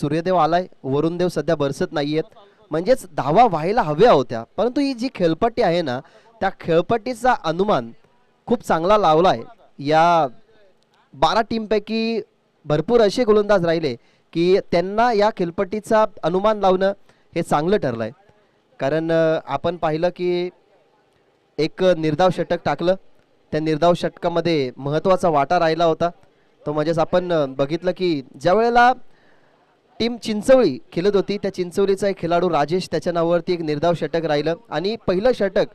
सूर्यदेव आलाय वरुणदेव सध्या बरसत नाहीयेत. म्हणजेच धावा व्हायला हव्या होत्या. परंतु ही जी खेळपट्टी आहे ना त्या खेळपट्टीचा अनुमान खूप चांगला लावलाय. या बारा टीमपैकी भरपूर असे गोलंदाज राहिले की त्यांना या खेळपट्टीचा अनुमान लावणं हे चांगलं ठरलं आहे कारण आपण पाहिलं की एक निर्धाव षटक टाकलं. त्या निर्धाव षटकामध्ये महत्त्वाचा वाटा राहिला होता. तो म्हणजेच आपण बघितलं की ज्या वेळेला टीम चिंचवळी खेळत होती. त्या चिंचवलीचा एक खेळाडू राजेश त्याच्या नावावरती एक निर्धाव षटक राहिलं. आणि पहिलं षटक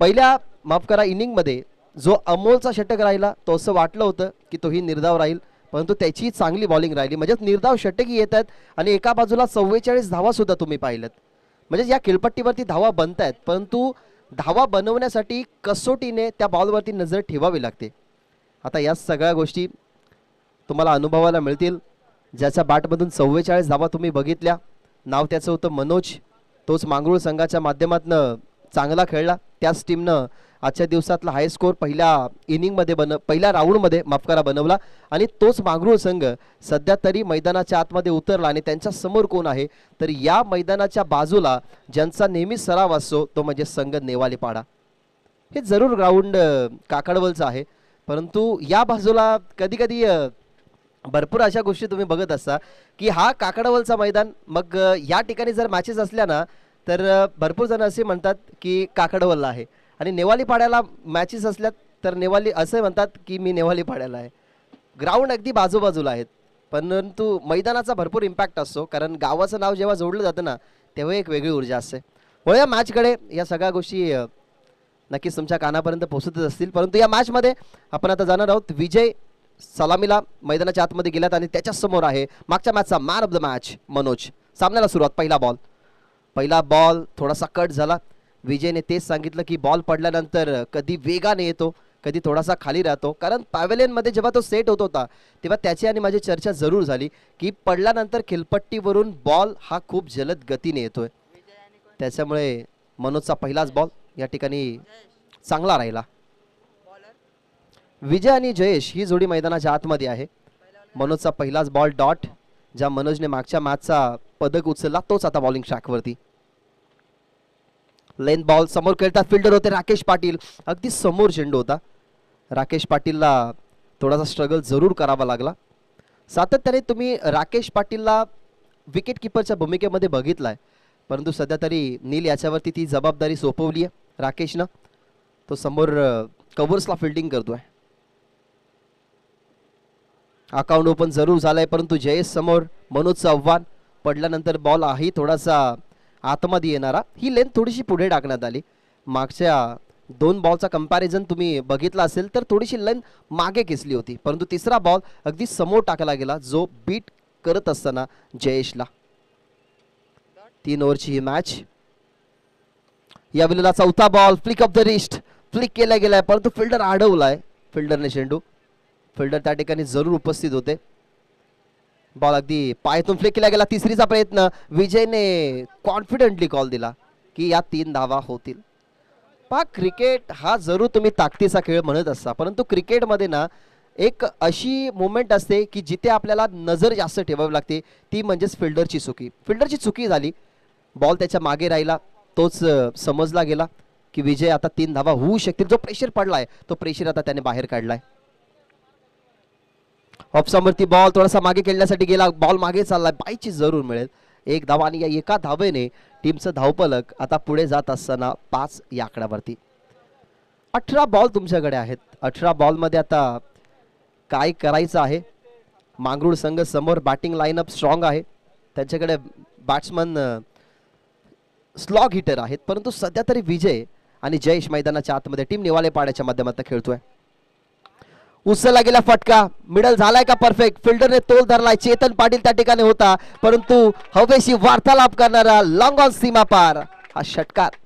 पहिल्या माफ करा इनिंगमध्ये जो अमोलचा षटक राहिला तो असं वाटलं होतं की तोही निर्धाव राहील. परंतु त्याची चांगली बॉलिंग राहिली. म्हणजेच निर्धाव षटकही येत आहेत आणि एका बाजूला चव्वेचाळीस धावा सुद्धा तुम्ही पाहिल्यात. म्हणजे या खेळपट्टीवरती धावा बनत आहेत परंतु धावा बनवण्यासाठी कसोटीने त्या बॉलवरती नजर ठेवावी लागते. आता या सगळ्या गोष्टी तुम्हाला अनुभवायला मिळतील. ज्याच्या बॅटमधून चव्वेचाळीस धावा तुम्ही बघितल्या. नाव त्याचं होतं मनोज. तोच मांगरूळ संघाच्या माध्यमातनं चांगला खेळला. त्याच टीमनं आजच्या दिवसातला हाय स्कोर पहिल्या इनिंगमध्ये बन पहिल्या राऊंडमध्ये माफ करा बनवला. आणि तोच मांगरूळ संघ सध्या तरी मैदानाच्या आतमध्ये उतरला आणि त्यांच्यासमोर कोण आहे? तर या मैदानाच्या बाजूला ज्यांचा नेहमी सराव असतो तो म्हणजे संघ नेवालेपाडा. हे जरूर ग्राउंड काकडवलचं आहे. परंतु या बाजूला कधी कधी भरपूर अशा गोष्टी तुम्ही बघत असता की हा काकडवलचा मैदान मग या ठिकाणी जर मॅचेस असल्या ना तर भरपूर जण असे म्हणतात की काकडवलला आहे. आणि नेवाली पाड्याला मॅचेस असल्यात तर नेवाली असे म्हणतात की मी नेवाली पाड्याला आहे. ग्राउंड अगदी बाजूबाजूला आहेत. परंतु मैदानाचा भरपूर इम्पॅक्ट असतो कारण गावाचं नाव जेव्हा जोडलं जातं ना तेव्हा एक वेगळी ऊर्जा असते. वळूया मॅचकडे या सगळ्या गोष्टी नक्कीच तुमच्या कानापर्यंत पोहोचतच असतील. परंतु या मॅचमध्ये आपण आता जाणार आहोत विजय सलामीला मैदानाच्या आतमध्ये गेल्यात आणि त्याच्यासमोर आहे मागच्या मॅचचा man of the match Manoj. सामन्याला सुरुवात पहिला बॉल पहिला बॉल थोडासा कट झाला. विजयने तेच सांगितलं की बॉल पडल्यानंतर कधी वेगाने येतो कधी थोडासा खाली राहतो. कारण पॅवेलियनमध्ये जेव्हा तो सेट होत होता तेव्हा त्याची आणि माझी चर्चा जरूर झाली की पडल्यानंतर खिलपट्टीवरून बॉल हा खूप जलद गतीने येतोय. त्याच्यामुळे मनोजचा पहिलाच बॉल या ठिकाणी चांगला राहिला. विजय आणि जयेश ही जोडी मैदानाच्या आतमध्ये आहे. मनोजचा पहिलाच बॉल डॉट ज्या मनोजने मागच्या मॅचचा पदक उचलला तोच आता बॉलिंग ट्रॅकवरती लेन बॉल समोर खेळतात फिल्डर होते राकेश पाटील. अगदी समोर चेंडू होता. राकेश पाटीलला थोडासा स्ट्रगल जरूर करावा लागला. सातत्याने तुम्ही राकेश पाटीलला विकेट किपरच्या भूमिकेमध्ये बघितलाय. परंतु सध्या तरी नील याच्यावरती ती जबाबदारी सोपवली आहे राकेशनं. तो समोर कवर्सला फिल्डिंग करतोय. अकाउंट ओपन जरूर झालाय परंतु जयेश समोर मनोजचं आव्हान पडल्यानंतर बॉल आहे थोडासा आतमध्ये येणारा. ही लेंथ थोडीशी पुढे टाकण्यात आली. मागच्या दोन बॉलचा कंपॅरिझन तुम्ही बघितला असेल तर थोडीशी लेंथ मागे खेचली होती. परंतु तिसरा बॉल अगदी समोर टाकला गेला जो बीट करत असताना जयेशला. तीन ओव्हरची ही मॅच या वेळेला चौथा ball flick off the wrist flick केला गेलाय परंतु फिल्डर अडवलाय फिल्डरने चेंडू फिल्डर त्या ठिकाणी जरूर उपस्थित होते. बॉल अगदी पायातून फ्लिक केला गेला. तिसरीचा प्रयत्न. विजयने कॉन्फिडेंटली कॉल दिला की या तीन धावा होतील. पहा क्रिकेट हा जरूर तुम्ही ताकदीचा खेळ म्हणत असता. परंतु क्रिकेटमध्ये ना एक अशी मुवमेंट असते की जिथे आपल्याला नजर जास्त ठेवावी लागते. ती म्हणजेच फिल्डरची चुकी. फिल्डरची चुकी झाली. बॉल त्याच्यामागे राहिला. तोच समजला गेला की विजय आता तीन धावा होऊ शकतील. जो प्रेशर पडलाय तो प्रेशर आता त्याने बाहेर काढलाय. ऑप्सावरती बॉल थोडासा मागे खेळण्यासाठी गेला. बॉल मागे चाललाय. बायची जरूर मिळेल. एक धावा आणि या एका धावेने टीमचं धावपलक आता पुढे जात असताना पाच या आकड्यावरती. अठरा बॉल तुमच्याकडे आहेत. अठरा बॉलमध्ये आता काय करायचं आहे? मांगरूळ संघ समोर बॅटिंग लाईनअप स्ट्रॉंग आहे. त्यांच्याकडे बॅट्समन स्लॉग हिटर आहेत. परंतु सध्या तरी विजय आणि जयेश मैदानाच्या आतमध्ये टीम निवाले पाड्याच्या माध्यमातून खेळतोय. उचलला गेला फटका. मिडल झालाय का परफेक्ट फिल्डरने तोल धरलाय. चेतन पाटील त्या ठिकाणी होता. परंतु हवेशी वार्तालाप करणारा लॉंग ऑन सीमा पार. हा षटकार.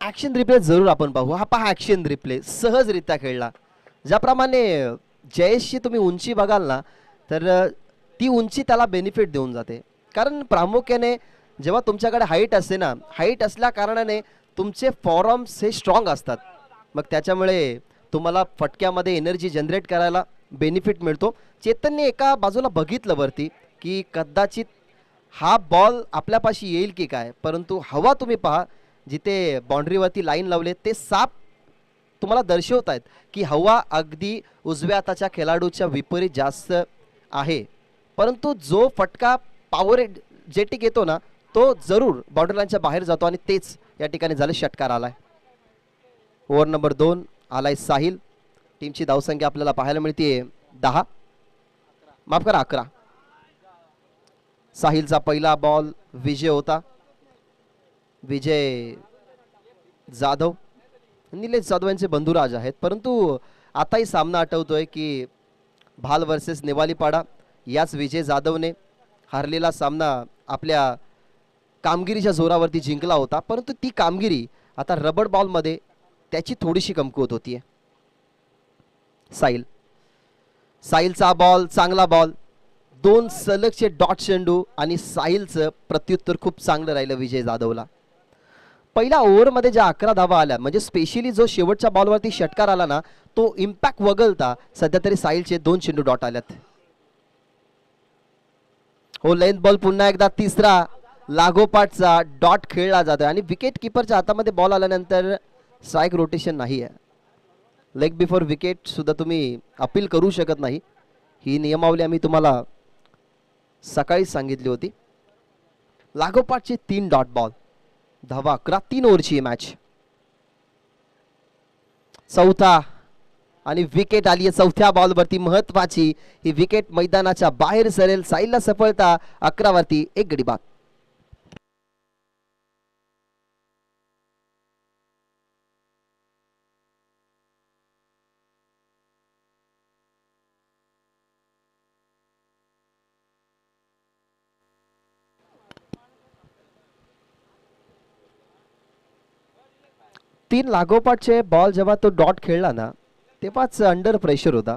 ऍक्शन रिप्ले जरूर आपण पाहू. हा पहा ऍक्शन रिप्ले सहजरित्या खेळला. ज्याप्रमाणे जयेशची तुम्ही उंची बघाल ना तर ती उंची त्याला बेनिफिट देऊन जाते. कारण प्रामुख्याने जेव्हा तुमच्याकडे हाईट असते ना हाईट असल्या कारणाने तुमचे फॉरम्स हे स्ट्रॉंग असतात. मग त्याच्यामुळे तुम्हाला फटक्यामध्ये एनर्जी जनरेट करायला बेनिफिट मिळतो. चेतनने एका बाजूला बघितलं वरती की कदाचित हा बॉल आपल्यापाशी येईल की काय? परंतु हवा तुम्ही पहा जिथे बाउंड्रीवरती लाईन लावले ते साप तुम्हाला दर्शवत आहेत की हवा अगदी उजव्या हाताच्या खेळाडूच्या विपरीत जास्त आहे. परंतु जो फटका पॉवर जेटिक येतो ना तो जरूर बाउंड्री बाहेर जातो आणि तेच या ठिकाणी झालं षटकार आलाय. ओव्हर नंबर दोन आलाय साहिल. टीमची धावसंख्या आपल्याला पाहायला मिळते दहा. माफ करा अकरा. साहिलचा पहिला बॉल विजय होता. विजय जाधव निलेश जाधव यांचे बंधुराज आहेत. परंतु आताही सामना आठवतोय की भाल वर्सेस नेवालीपाडा याच विजय जाधवने हारलेला सामना आपल्या कामगिरीच्या जोरावरती जिंकला होता परंतु ती कामगिरी आता रबड बॉलमध्ये त्याची थोडीशी कमकुवत होतीये. साईल साहिलचा बॉल चांगला बॉल दोन सलगचे डॉट चेंडू आणि साहिलचं प्रत्युत्तर खूप चांगलं राहिलं विजय जाधवला. पहिल्या ओव्हरमध्ये ज्या अकरा धावा आल्या म्हणजे स्पेशली जो शेवटच्या बॉलवरती षटकार आला ना तो इम्पॅक्ट वगळता सध्या तरी साहिलचे दोन चेंडू डॉट आल्यात. हो लेंथ बॉल पुन्हा एकदा तिसरा. लागोपाठचा डॉट खेळला जातोय. आणि विकेट किपरच्या हातामध्ये बॉल आल्यानंतर स्ट्राईक रोटेशन नाही आहे. लेग बिफोर विकेट सुद्धा तुम्ही अपील करू शकत नाही. ही नियमावली आम्ही तुम्हाला सकाळीच सांगितली होती. लागोपाठचे तीन डॉट बॉल धावा अकरा तीन ओव्हरची मॅच चौथा आणि विकेट आली आहे. चौथ्या बॉलवरती महत्वाची ही विकेट मैदानाच्या बाहेर सरेल. साईलला सफळता अकरावरती एक गडी बाद. तीन लागोपाठचे बॉल जेव्हा तो डॉट खेळला ना तेव्हाच अंडर प्रेशर होता.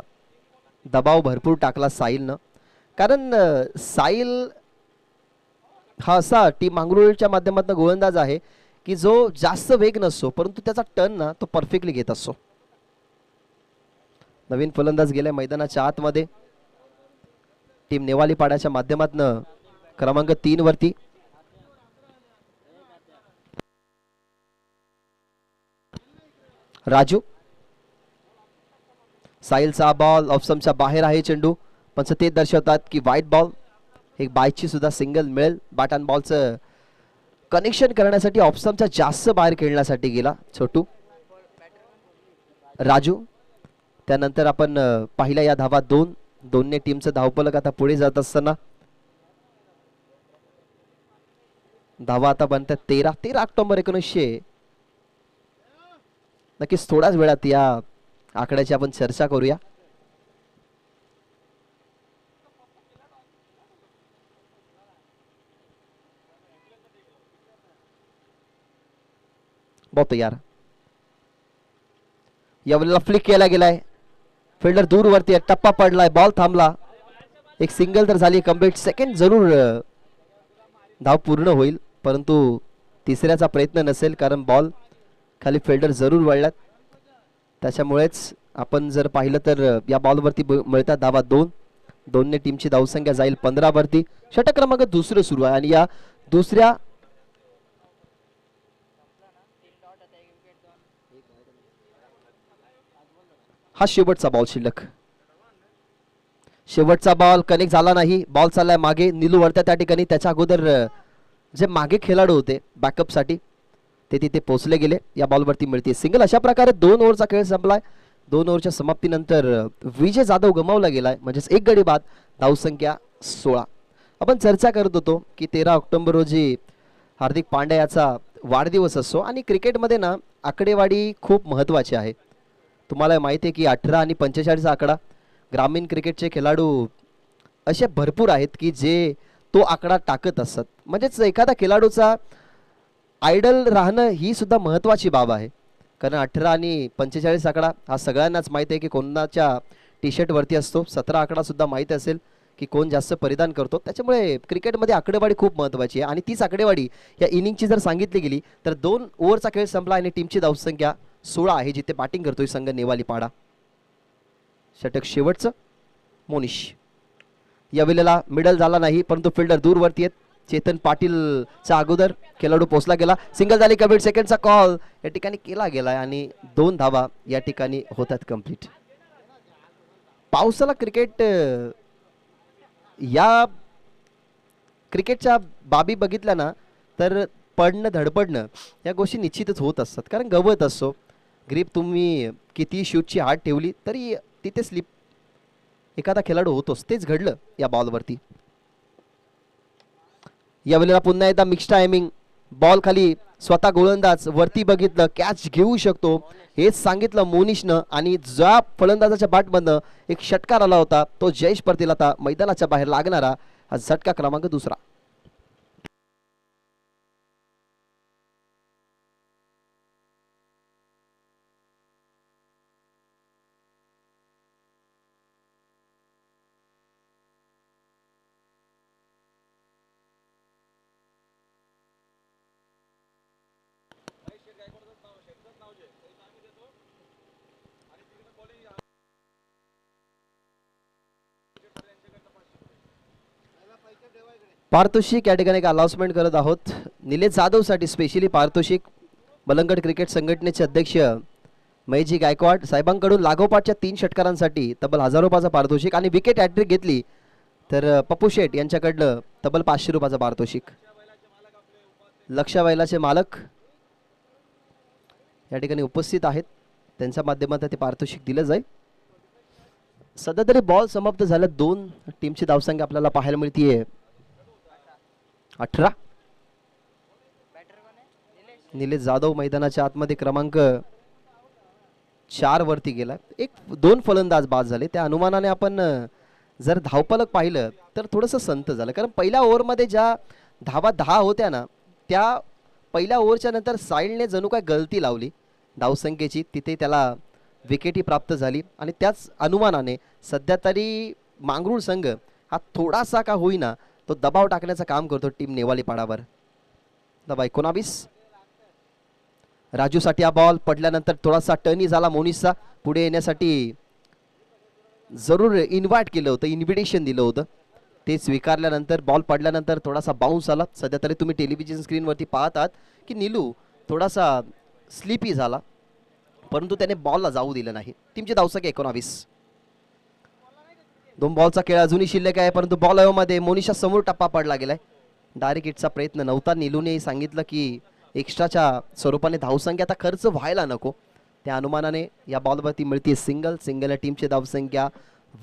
दबाव भरपूर टाकला साईलनं कारण साईल हा असा टीम मांगरुळच्या माध्यमातून गोलंदाज आहे की जो जास्त वेग नसतो परंतु त्याचा टर्न ना तो परफेक्टली घेत असतो. नवीन फलंदाज गेल्या मैदानाच्या आतमध्ये. टीम नेवाली पाड्याच्या माध्यमातून क्रमांक तीन वरती. राजू? साहिलचा बॉल ऑप्शनच्या बाहेर आहे चेंडू. पण ते दर्शवतात की वाईट बॉल एक बायची सुद्धा सिंगल मिळेल. बॅट अँड बॉलचं कनेक्शन करण्यासाठी ऑप्समचा जास्त बाहेर खेळण्यासाठी गेला छोटू. राजू त्यानंतर आपण पाहिला पाहिल्या या धावा दोन. दोन्ही टीमचं धावपलक आता पुढे जात असताना. धावा आता बनतात तेरा. तेरा ऑक्टोबर एकोणीसशे नक्कीच थोड्याच वेळात या आकड्याची आपण चर्चा करूया. बहुत यार. यावेळेला फ्लिक केला गेलाय. फिल्डर दूरवरती आहे टप्पा पडलाय बॉल थांबला. एक सिंगल तर झाली कंप्लीट सेकंड जरूर धाव पूर्ण होईल. परंतु तिसऱ्याचा प्रयत्न नसेल कारण बॉल खाली फिल्डर जरूर वळल्यात. त्याच्यामुळेच आपण जर पाहिलं तर या बॉलवरती मिळतात धावा दोन. दोनने टीमची धावसंख्या जाईल पंधरावरती. षटक क्रमांक दुसरं सुरू आहे आणि या दुसऱ्या हा शेवटचा बॉल शिल्लक. शेवटचा बॉल कनेक्ट झाला नाही. बॉल चाललाय मागे. निलू वरत्या त्या ठिकाणी. त्याच्या अगोदर जे मागे खेळाडू होते बॅकअपसाठी ते तिथे पोहोचले गेले. या बॉलवरती मिळते सिंगल अशा प्रकारे दोन ओव्हरचा खेळ संपलाय. दोन ओव्हरच्या समाप्तीनंतर विजय जाधव गमावला गेलाय. म्हणजेच एक गडी बाद धावसंख्या सोळा. आपण चर्चा करत होतो की तेरा ऑक्टोबर रोजी हार्दिक पांड्या याचा वाढदिवस असतो आणि क्रिकेटमध्ये ना आकडेवाडी खूप महत्त्वाची आहे. तुम्हाला माहिती आहे की अठरा आणि पंचेचाळीसचा आकडा ग्रामीण क्रिकेटचे खेळाडू असे भरपूर आहेत की जे तो आकडा टाकत असतात म्हणजेच एखादा खेळाडूचा आयडल राहणं ही सुद्धा महत्त्वाची बाब आहे. कारण अठरा आणि पंचेचाळीस आकडा हा सगळ्यांनाच माहिती आहे की कोणाच्या टी शर्टवरती असतो. सतरा आकडासुद्धा माहीत माहिती असेल की कोण जास्त परिधान करतो. त्याच्यामुळे क्रिकेटमध्ये आकडेवारी खूप महत्त्वाची आहे. आणि तीच आकडेवाडी या इनिंगची जर सांगितली गेली तर दोन ओव्हरचा खेळ संपला आणि टीमची धावसंख्या सोळा आहे जिथे बॅटिंग करतोय संघ नेवाली पाडा षटक शेवटचं. मोनिश. या वेळेला मिडल झाला नाही परंतु फिल्डर दूरवरती आहेत. चेतन पाटीलचा अगोदर खेळाडू पोचला गेला. सिंगल झाली कबीर सेकंडचा कॉल या ठिकाणी केला गेला आणि दोन धावा या ठिकाणी होतात कंप्लीट पावसाला क्रिकेट या क्रिकेटच्या बाबी बघितल्या ना तर पडणं धडपडणं या गोष्टी निश्चितच होत असतात. कारण गवत असतो ग्रीप तुम्ही किती शूटची हात ठेवली तरी तिथे स्लिप एखादा खेळाडू होतोच. तेच घडलं या बॉलवरती यावेळेला पुन्हा एकदा मिक्स टायमिंग बॉल खाली स्वतः गोलंदाज वरती बघितलं कॅच घेऊ शकतो. हेच सांगितलं मोनिशनं आणि ज्या फलंदाजाच्या बाटमधनं एक षटकार आला होता तो जयेश परतील आता मैदानाच्या बाहेर लागणारा हा झटका क्रमांक दुसरा. पारितोषिक या ठिकाणी एक अनाउन्समेंट करत आहोत. निलेश जाधवसाठी स्पेशली पारितोषिक बलंगड क्रिकेट संघटनेचे अध्यक्ष मयजी गायकवाड साहेबांकडून लागोपाठच्या तीन षटकारांसाठी तब्बल हजार रुपयाचा पारितोषिक आणि विकेट हॅट्रिक घेतली. तर पप्पू शेठ यांच्याकडलं तब्बल पाचशे रुपयाचं पारितोषिक. लक्ष बैलाचे मालक या ठिकाणी उपस्थित आहेत. त्यांच्या माध्यमातून ते पारितोषिक दिलं जाईल. सध्या तरी बॉल समाप्त झाल्या दोन टीमची धावसंख्या आपल्याला पाहायला मिळतीये. अठरा. निलेश जाधव मैदानाच्या आतमध्ये क्रमांक चार वरती गेला. एक दोन फलंदाज बाद झाले. त्या अनुमानाने आपण जर धावपालक पाहिलं तर थोडंसं संत झालं. कारण पहिल्या ओव्हरमध्ये ज्या धावा दहा होत्या ना त्या पहिल्या ओव्हरच्या नंतर साईडने जणू काय गलती लावली. धावसंख्येची तिथे त्याला विकेटी प्राप्त झाली. आणि त्याच अनुमानाने सध्या तरी मांगरूळ संघ हा थोडासा का होईना तो दबाव टाकण्याचं काम करतो टीम नेवाली पाडावर दबा एकोणावीस राजूसाठी हा बॉल पडल्यानंतर थोडासा टर्नी झाला मोनिसचा. पुढे येण्यासाठी जरूर इन्व्हाइट केलं होतं इन्व्हिटेशन दिलं होतं. ते स्वीकारल्यानंतर बॉल पडल्यानंतर थोडासा बाउन्स आला सध्या तरी तुम्ही टेलिव्हिजन स्क्रीनवरती पाहत आहात की निलू थोडासा स्लिपी झाला. परंतु त्याने बॉलला जाऊ दिलं नाही. टीमची धावसंख्या एकोणावीस. दोन बॉलचा खेळ अजूनही शिल्लक आहे परंतु बॉलमध्ये मोनिशा समोर टप्पा पडला गेलाय. डायरेक्ट हिटचा प्रयत्न नव्हता. निलूने सांगितलं की एक्स्ट्राच्या स्वरूपाने धावसंख्या आता खर्च व्हायला नको. त्या अनुमानाने या बॉलवरती मिळते सिंगल सिंगल या टीमची धावसंख्या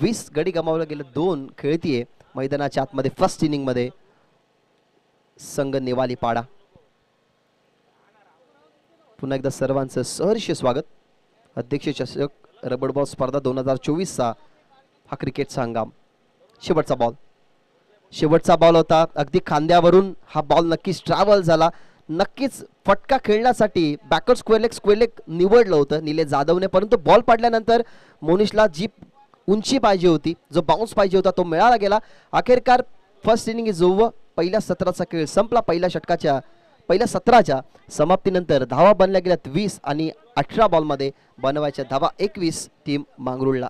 वीस गडी गमावलं गेलं दोन खेळतीये. मैदानाच्या आतमध्ये फर्स्ट इनिंगमध्ये संघ नेवाली पाडा. पुन्हा एकदा सर्वांचं सहर्ष स्वागत. अध्यक्ष चषक रबड बॉल स्पर्धा दोन हजार चोवीसचा हा क्रिकेटचा हंगाम शेवटचा बॉल शेवटचा बॉल होता. अगदी खांद्यावरून हा बॉल नक्कीच ट्रॅव्हल झाला. नक्कीच फटका खेळण्यासाठी backward square leg square leg निवडलं होतं. निलेश जाधवने परंतु बॉल पडल्यानंतर मोनिशला जी उंची पाहिजे होती. जो बाउन्स पाहिजे होता तो मिळाला गेला. अखेरकार फर्स्ट इनिंग इज ओव्हर पहिल्या सत्राचा खेळ संपला. पहिल्या षटकाच्या पहिल्या सत्राच्या समाप्तीनंतर धावा बनल्या गेल्यात वीस आणि अठरा बॉलमध्ये बनवायच्या धावा एकवीस टीम मांगरुळला.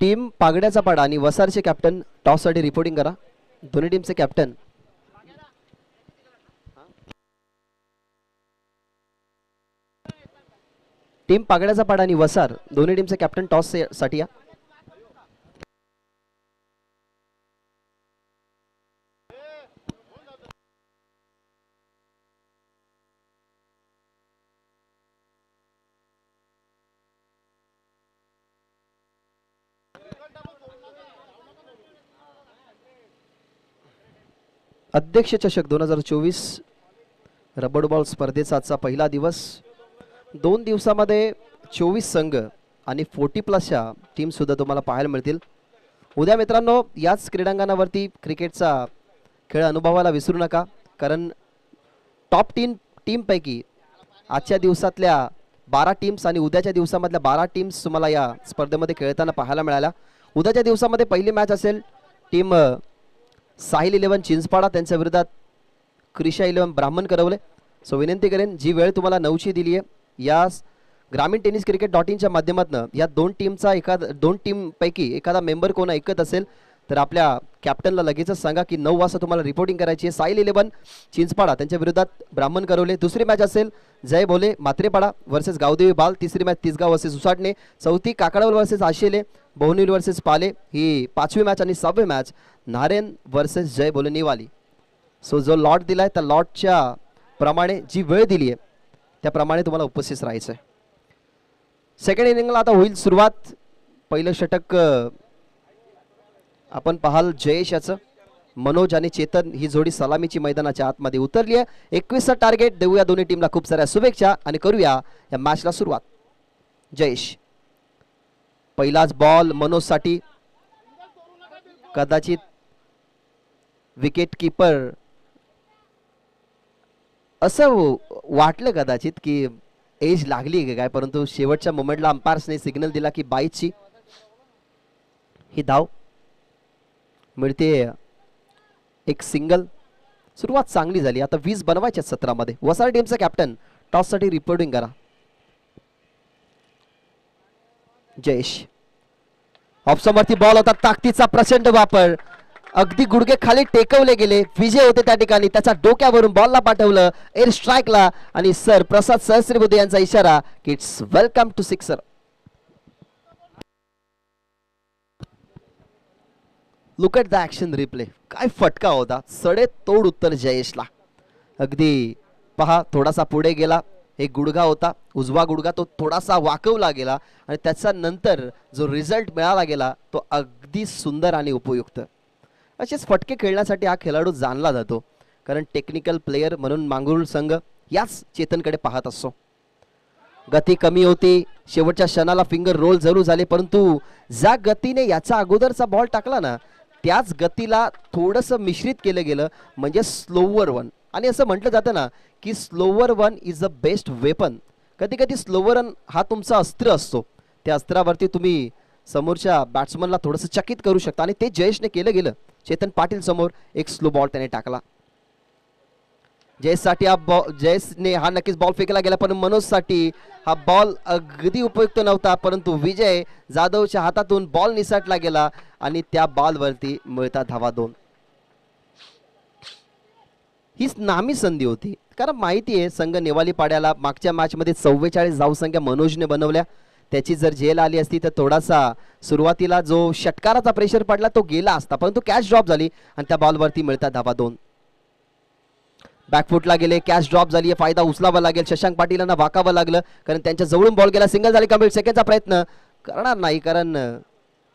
टीम पागड्याचा पाडा आणि वसारचे कॅप्टन टॉससाठी रिपोर्टिंग करा. दोन्ही टीमचे कॅप्टन. टीम पागड्याचा पाडा आणि वसार दोन्ही टीमचे कॅप्टन टॉससाठी या. अध्यक्ष चषक दोन हजार चोवीस रबड बॉल स्पर्धेचा आजचा पहिला दिवस. दोन दिवसामध्ये चोवीस संघ आणि फोर्टी प्लसच्या टीमसुद्धा तुम्हाला पाहायला मिळतील. उद्या मित्रांनो याच क्रीडांगणावरती क्रिकेटचा खेळ अनुभवायला विसरू नका कारण टॉप टीम टीमपैकी आजच्या दिवसातल्या बारा टीम्स आणि उद्याच्या दिवसामधल्या बारा टीम्स तुम्हाला या स्पर्धेमध्ये खेळताना पाहायला मिळाल्या उद्याच्या दिवसामध्ये पहिली मॅच असेल टीम साहिल इलेव्हन चिंचपाडा त्यांच्या विरोधात क्रिशा इलेव्हन ब्राह्मण करवले. सो विनंती करेन जी वेळ तुम्हाला नऊची दिली आहे या ग्रामीण टेनिस क्रिकेट डॉट इनच्या माध्यमातून या दोन टीमचा एखादा दोन टीमपैकी एखादा मेंबर कोण ऐकत असेल तर आपल्या कॅप्टनला लगेचच सांगा की नऊ वाजता तुम्हाला रिपोर्टिंग करायची आहे. साईल इलेव्हन चिंचपाडा त्यांच्या विरोधात ब्राह्मण करवले. दुसरी मॅच असेल जय भोले मात्रेपाडा वर्सेस गावदेवी बाल. तिसरी मॅच तिसगाव वर्सेस उसाटणे. चौथी काकडवल वर्सेस आशेले बहुनील वर्सेस पाले. ही पाचवी मॅच आणि सहावी match Naren versus Jai Bhole Niwali. So जो लॉट दिलाय त्या लॉटच्या प्रमाणे जी वेळ दिली आहे त्याप्रमाणे तुम्हाला उपस्थित राहायचं आहे सेकंड इनिंगला आता होईल सुरुवात. पहिलं षटक आपण पाहाल जयेश याचं. मनोज आणि चेतन ही जोडी सलामीची मैदानाच्या आतमध्ये उतरली आहे. एकवीसचा टार्गेट देऊया दोन्ही टीमला खूप साऱ्या शुभेच्छा आणि करूया या मॅचला सुरुवात. जयेश. पहिलाच बॉल मनोजसाठी. कदाचित विकेट किपर असं वाटलं कदाचित की एज लागली काय परंतु शेवटच्या मोमेंटला अंपायर्सने सिग्नल दिला की बाईची ही धाव. म्हणजे मिळते एक सिंगल सुरुवात चांगली झाली. आता वीस बनवायच्या सत्रामध्ये. वसार टीमचा कॅप्टन टॉससाठी रिपोर्टिंग करा. जयेश. ऑप्शनवरती बॉल होता ताकदीचा प्रचंड वापर. अगदी गुडघे खाली टेकवले गेले. विजय होते त्या ठिकाणी. त्याच्या डोक्यावरून बॉलला पाठवलं. एअर स्ट्राईकला आणि सर प्रसाद सहस्रीबुद्धे यांचा इशारा की it's welcome to sixer look at the action replay काय फटका होता. सडे तोड उत्तर जयेशला. अगदी पहा थोडासा पुढे गेला. एक गुडघा होता. उजवा गुडघा तो थोडासा वाकवला गेला. आणि त्याच्या नंतर जो रिझल्ट मिळाला गेला तो अगदी सुंदर आणि उपयुक्त. असेच फटके खेळण्यासाठी हा खेळाडू जाणला जातो. कारण टेक्निकल प्लेयर म्हणून मांगरुळ संघ याच चेतनकडे पाहत असतो. गती कमी होती. शेवटच्या क्षणाला फिंगर रोल जरूर झाले. परंतु ज्या गतीने याचा अगोदरचा बॉल टाकला ना त्याच गतीला थोडंसं मिश्रित केलं गेलं म्हणजे स्लोवर वन आणि असं म्हटलं जातं ना की slower one is the best weapon कधी कधी स्लोवर वन हा तुमचा अस्त्र असतो. त्या अस्त्रावरती तुम्ही समोरच्या बॅट्समनला थोडंसं चकित करू शकता. आणि ते जयेशने केलं गेलं. चेतन पाटील समोर एक स्लो बॉल त्याने टाकला. जयसाठी हा बॉ जयसने हा नक्कीच बॉल फेकला गेला पण मनोजसाठी हा बॉल अगदी उपयुक्त नव्हता परंतु विजय जाधवच्या हातातून बॉल निसटला गेला आणि त्या बॉलवरती मिळता धावा दोन. हीच नामी संधी होती. कारण माहिती आहे संघ नेवाली पाड्याला मागच्या मॅचमध्ये चव्वेचाळीस धावसंख्या मनोजने बनवल्या. त्याची जर झेल आली असती तर थोडासा सुरुवातीला जो षटकाराचा प्रेशर पडला तो गेला असता. परंतु कॅच ड्रॉप झाली आणि त्या बॉलवरती मिळता धावा दोन. बॅकफुटला गेले कॅच ड्रॉप झाली फायदा उचलावा लागेल. शशांक पाटील यांना वाकावं लागलं कारण त्यांच्या जवळून बॉल गेला सिंगल झाली कमी सेकंडचा प्रयत्न. करणार नाही कारण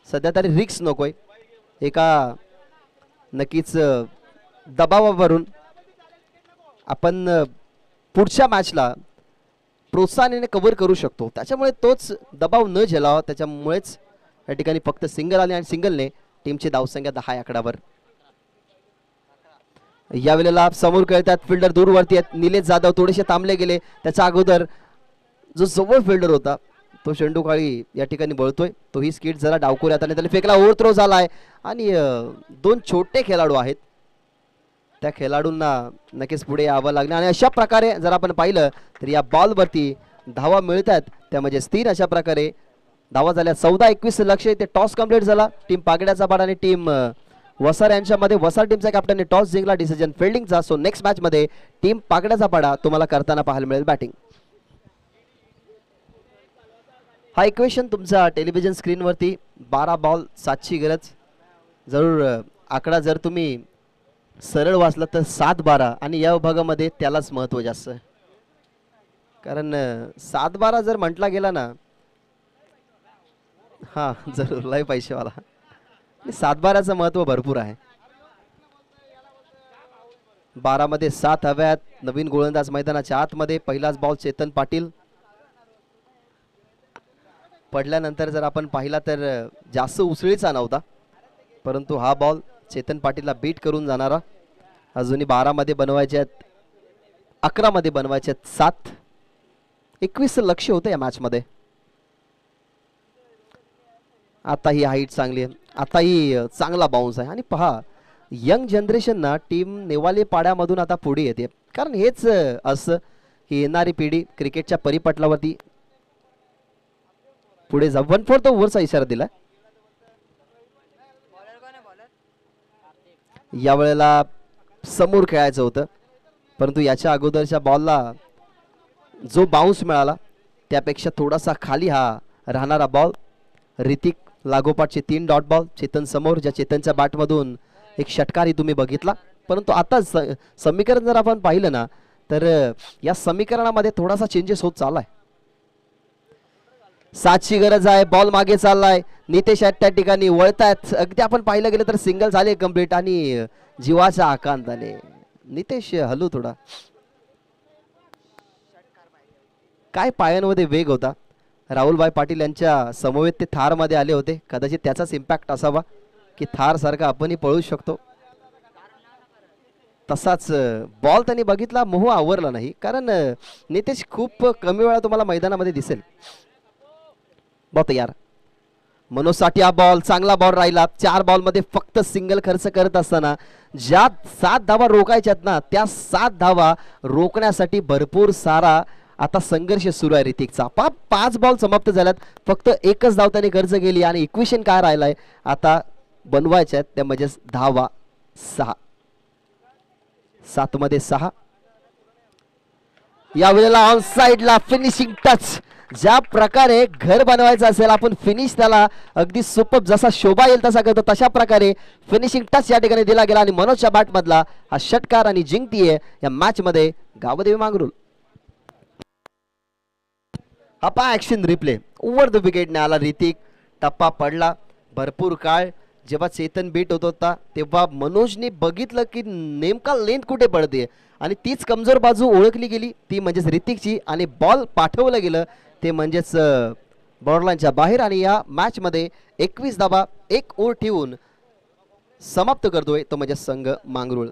सध्या तरी रिक्स नकोय. एका नक्कीच दबावावरून आपण पुढच्या मॅचला प्रोत्साहनाने कव्हर करू शकतो. त्याच्यामुळे तोच दबाव न झेलावा त्याच्यामुळेच या ठिकाणी फक्त सिंगल आले आणि सिंगलने टीमची धावसंख्या दहा आकड्यावर आकडावर यावेळेला समोर खेळतात फिल्डर दूरवरती आहेत. निलेश जाधव थोडेसे थांबले गेले. त्याच्या अगोदर जो जवळ फिल्डर होता तो शेंडू काळी या ठिकाणी बळतोय. तोही स्किट जरा डावकूर आणि त्याला फेकला ओव्हर थ्रो आहे आणि दोन छोटे खेळाडू आहेत. त्या खेळाडूंना नक्कीच पुढे यावं लागलं आणि अशा प्रकारे जर आपण पाहिलं तर या बॉलवरती धावा मिळतात त्या म्हणजे स्थिर अशा प्रकारे. धावा झाल्या चौदा एकवीस लक्ष. ते टॉस कंप्लीट झाला. टीम पागड्याचा पाड आणि टीम वसार यांच्यामध्ये वसार टीमच्या कॅप्टनने टॉस जिंकला डिसिजन फिल्डिंगचा सो नेक्स्ट मॅच मध्ये टीम पाकड्याचा पाडा तुम्हाला करताना पाहायला मिळेल बॅटिंग हा इक्वेशन तुमचा टेलिव्हिजन स्क्रीनवरती बारा बॉल सातची गरज. जरूर आकडा जर तुम्ही सरळ वाचला तर सात बारा. आणि या विभागामध्ये त्यालाच महत्त्व जास्त. कारण सात बारा जर म्हटला गेला ना हां जरूर लय पैसेवाला सातबाराचं महत्त्व भरपूर आहे. बारामध्ये सात हव्यात. नवीन गोलंदाज मैदानाच्या आतमध्ये. पहिलाच बॉल चेतन पाटील. पडल्यानंतर जर आपण पाहिला तर जास्त उसळीचा नव्हता. परंतु हा बॉल चेतन पाटीलला बीट करून जाणारा. अजूनही बारामध्ये बनवायचे आहेत. अकरामध्ये बनवायचे आहेत सात. एकवीस लक्ष होतं या मॅचमध्ये आता ही हाईट चांगली आहे. आता ही चांगला बाउन्स आहे. आणि पहा यंग जनरेशनना टीम नेवाले पाड्यामधून आता पुढे येते. कारण हेच असं की येणारी पिढी क्रिकेटच्या परिपटलावरती पुढे जा वन फोर्थ ओव्हरचा इशारा दिला या वेळेला समोर खेळायचं होतं. परंतु याच्या अगोदरच्या बॉलला जो बाउन्स मिळाला त्यापेक्षा थोडासा खाली हा राहणारा बॉल ऋतिक लागोपाठचे तीन डॉट बॉल चेतन समोर ज्या चेतनच्या बॅटमधून एक षटकारही तुम्ही बघितला. परंतु आता स- समीकरण जर आपण पाहिलं ना तर या समीकरणामध्ये थोडासा चेंजेस होत चाललाय. सातची गरज आहे बॉल मागे चाललाय. नितेश आहेत त्या ठिकाणी वळतायत. अगदी आपण पाहिलं गेलं तर सिंगल झाले कंप्लीट आणि जीवाच्या आकांताने. नितेश हलू थोडा. काय पायांमध्ये वेग होता? राहुलभाई पाटील यांच्या समवेत ते थारमध्ये आले होते. कदाचित त्याचाच इम्पॅक्ट असावा की थारसारखा आपणही पळू शकतो. तसाच बॉल त्यांनी बघितला मोह आवरला नाही. कारण नितेश खूप कमी वेळा तुम्हाला मैदानामध्ये दिसेल. बघतो यार. मनोजसाठी हा बॉल चांगला बॉल राहिला. चार बॉलमध्ये फक्त सिंगल खर्च करत असताना ज्या सात धावा रोखायच्यात ना त्या सात धावा रोखण्यासाठी भरपूर सारा आता संघर्ष सुरू आहे ऋतिकचा. पा पाच बॉल समाप्त झाल्यात. फक्त एकच धाव त्याने खर्च केली आणि इक्वेशन काय राहिलंय? आता बनवायच्या आहेत. त्या म्हणजेच धावा सहा. सात मध्ये सहा. या वेळेला ऑन साइडला फिनिशिंग टच ज्या प्रकारे घर बनवायचं असेल आपण फिनिश त्याला अगदी सुपर जसा शोभा येईल तसा करतो तशा प्रकारे फिनिशिंग टच या ठिकाणी दिला गेला आणि मनोजच्या बॅटमधला हा षटकार आणि जिंकतीये या मॅचमध्ये गावदेवी मांगरुल. अपा ॲक्शन रिप्ले ओवर द विकेटने आला ऋतिक टप्पा पडला. भरपूर काळ. जेव्हा चेतन बीट होत होता तेव्हा मनोजने बघितलं की नेमका लेंथ कुठे पडते. आणि तीच कमजोर बाजू ओळखली गेली. ती म्हणजेच ऋतिकची आणि बॉल पाठवलं गेलं. ते म्हणजेच बॉर्डलाईनच्या बाहेर आणि या मॅचमध्ये एकवीस धाबा एक ओर ठेवून समाप्त करतोय. तो म्हणजे संघ मांगरूळ.